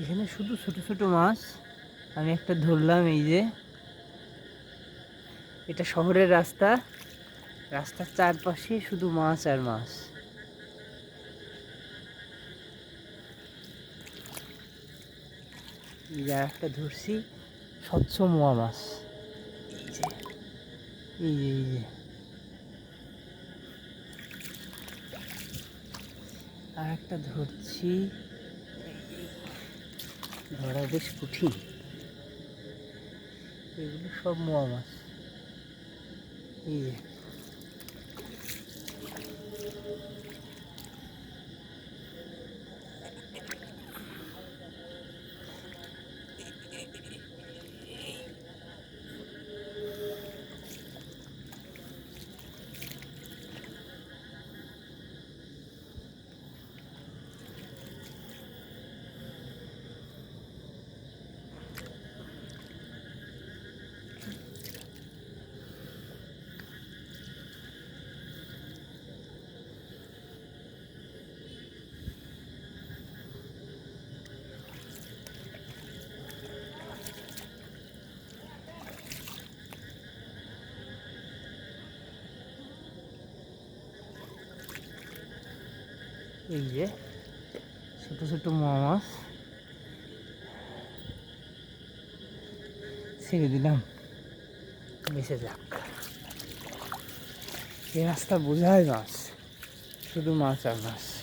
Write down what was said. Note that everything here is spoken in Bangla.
এখানে শুধু ছোট ছোট মাছ। আমি একটা ধরলাম এই যে। এটা শহরের রাস্তা। রাস্তার চারপাশে শুধু মাছ আর মাছ। এই যে একটা ধরছি স্বচ্ছ মোয়া মাছ। এই যে। এই যে এই যে। আর একটা ধরছি। ধরা বেশ কঠিন। এগুলো সব মোয়া মাছ। এই এই যে, ছোট ছোট মাছ। ছেড়ে দিলাম। বেঁচে যাক। এই রাস্তা বোঝায় মাছ, শুধু মাছ আর মাছ।